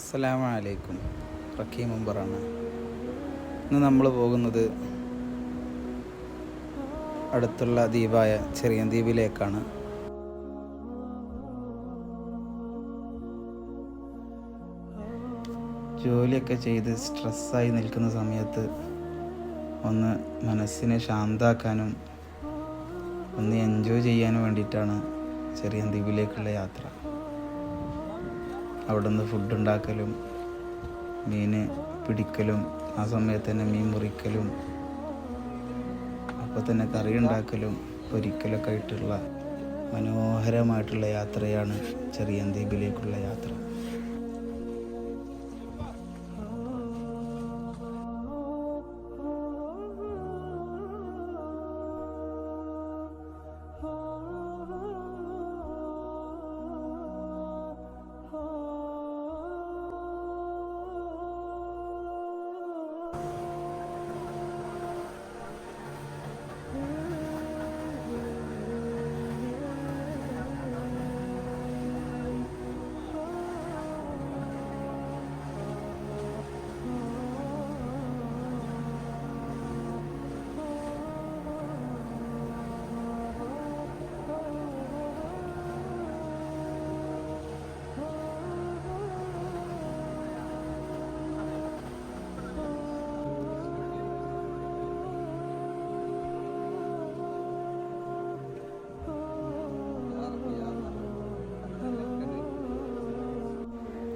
അസ്സലാമു അലൈക്കും റക്കീം മുമ്പറാണ്. ഇന്ന് നമ്മൾ പോകുന്നത് അടുത്തുള്ള ദ്വീപായ ചെറിയ ദ്വീപിലേക്കാണ്. ജോലിയൊക്കെ ചെയ്ത് സ്ട്രെസ്സായി നിൽക്കുന്ന സമയത്ത് ഒന്ന് മനസ്സിനെ ശാന്താക്കാനും ഒന്ന് എൻജോയ് ചെയ്യാനും വേണ്ടിയിട്ടാണ് ചെറിയ ദ്വീപിലേക്കുള്ള യാത്ര. അവിടെ നിന്ന് ഫുഡ് ഉണ്ടാക്കലും മീൻ പിടിക്കലും ആ സമയത്ത് തന്നെ മീൻ മുറിക്കലും അപ്പോൾ തന്നെ കറി ഉണ്ടാക്കലും പൊരിക്കലൊക്കെ ആയിട്ടുള്ള മനോഹരമായിട്ടുള്ള യാത്രയാണ് ചെറിയ ദ്വീപിലേക്കുള്ള യാത്ര.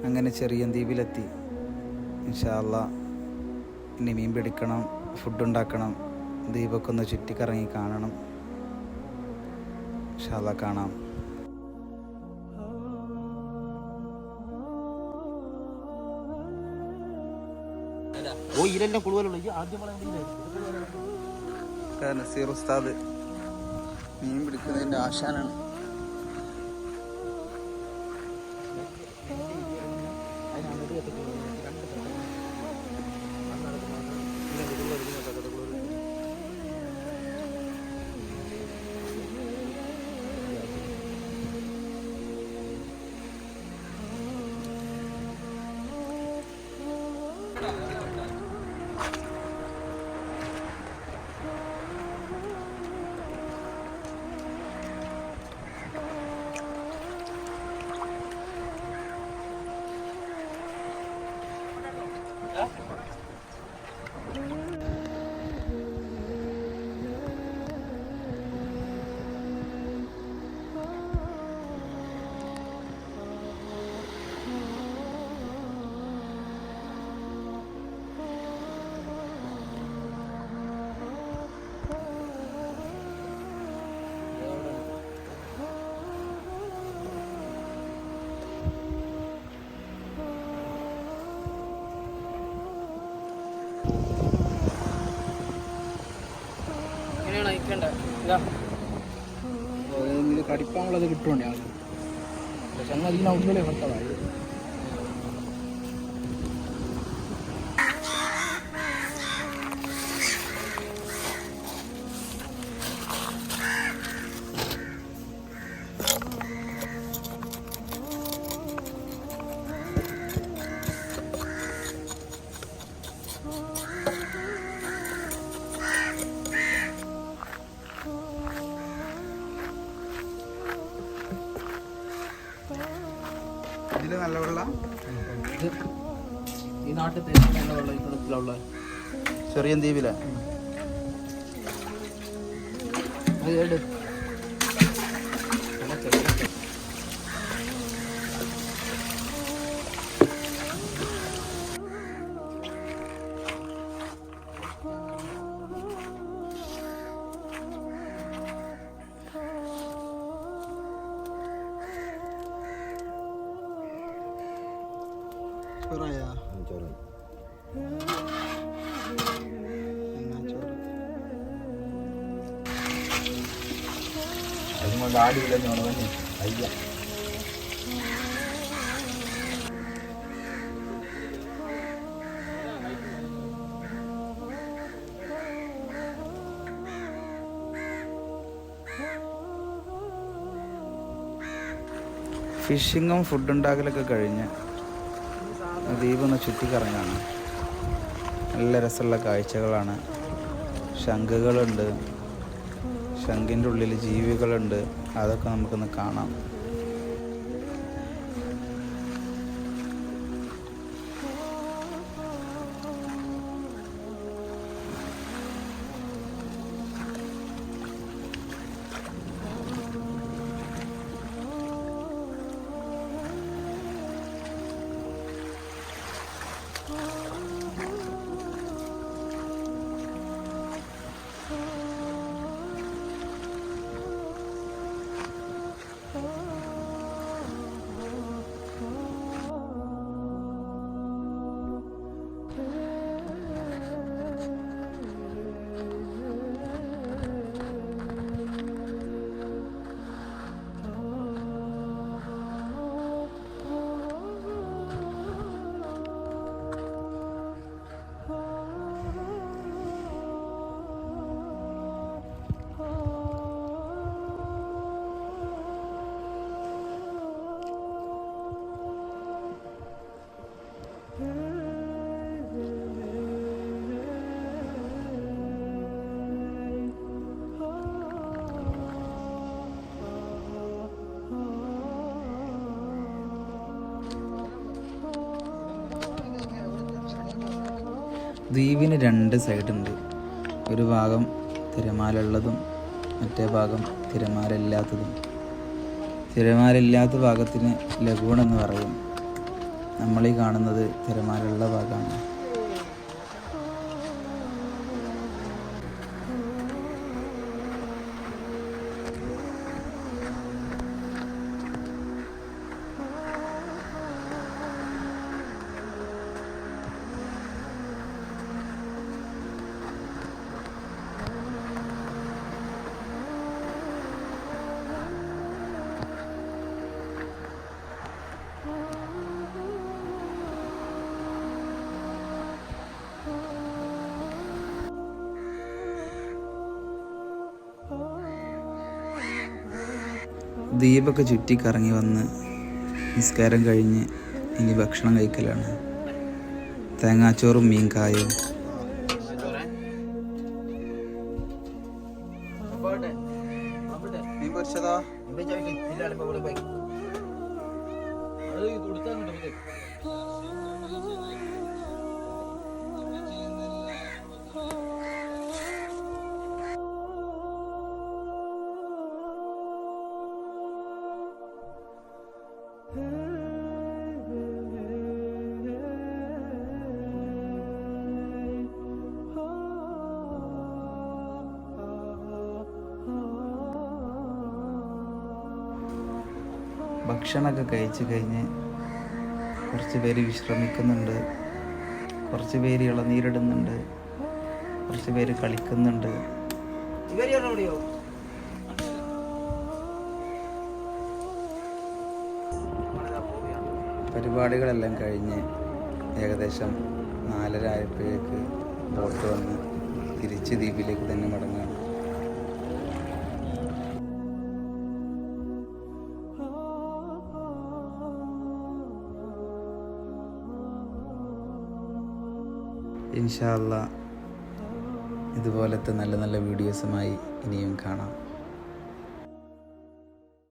അങ്ങനെ ചെറിയ ദ്വീപിലെത്തി. ഇൻഷാല്ല ഇനി മീൻ പിടിക്കണം ഫുഡ് ഉണ്ടാക്കണം ദ്വീപൊക്കെ ഒന്ന് ചുറ്റിക്കറങ്ങി കാണണം. ഇൻഷാല്ല കാണാം. ഓ ഇതിലെല്ലാം കൂടുതലുള്ള ഈ ആദ്യം നസീർ ഉസ്താദ് മീൻ പിടിക്കുന്നതിന്റെ ആശാനാണ്. ഇങ്ങനെയാണ് അയക്കേണ്ടത് ഇതാ. കടിപ്പാനുള്ളത് കിട്ടുന്നുണ്ട് ആൾക്ക് ചങ്ങ ഈ ഔട്ടുകളെ ഭർത്താവായി ഇതിൽ നല്ല വെള്ളം. ഈ നാട്ടിൽ നല്ല വെള്ളം ഈ കുളത്തിലുള്ള ചെറിയ ദ്വീപിലെ അത് കേട് ചോറായ അതുകൊണ്ട് ആടിയില്ലെന്ന് പറഞ്ഞു അയ്യ ഫിഷിങ്ങും ഫുഡ് ഉണ്ടാക്കലൊക്കെ കഴിഞ്ഞ്. ദ്വീപ് ഒന്ന് ചുറ്റിക്കറങ്ങാണ്. നല്ല രസമുള്ള കാഴ്ചകളാണ്. ശംഖുകളുണ്ട്. ശംഖിന്റെ ഉള്ളിൽ ജീവികളുണ്ട്. അതൊക്കെ നമുക്കൊന്ന് കാണാം. ദ്വീപിന് രണ്ട് സൈഡുണ്ട് ഒരു ഭാഗം തിരമാലുള്ളതും മറ്റേ ഭാഗം തിരമാലില്ലാത്തതും തിരമാലില്ലാത്ത ഭാഗത്തിന് ലഗൂൺ എന്ന് പറയും. നമ്മളീ കാണുന്നത് തിരമാലുള്ള ഭാഗമാണ്. ദ്വീപൊക്കെ ചുറ്റിക്കറങ്ങി വന്ന് നിസ്കാരം കഴിഞ്ഞ് ഇനി ഭക്ഷണം കഴിക്കലാണ്. തേങ്ങാച്ചോറും മീൻകായും. പൊരിച്ചതോ? കൊടുത്താൽ ഭക്ഷണമൊക്കെ കഴിച്ച് കഴിഞ്ഞ് കുറച്ച് പേര് വിശ്രമിക്കുന്നുണ്ട്. കുറച്ച് പേര് ഇളനീരിടുന്നുണ്ട് കുറച്ച് പേര് കളിക്കുന്നുണ്ട്. പരിപാടികളെല്ലാം കഴിഞ്ഞ് ഏകദേശം നാലര ആയപ്പോഴേക്ക് ബോട്ട് വന്ന് തിരിച്ച് ദ്വീപിലേക്ക് തന്നെ മടങ്ങുകയാണ്. ഇൻഷാല്ല ഇതുപോലത്തെ നല്ല നല്ല വീഡിയോസുമായി ഇനിയും കാണാം.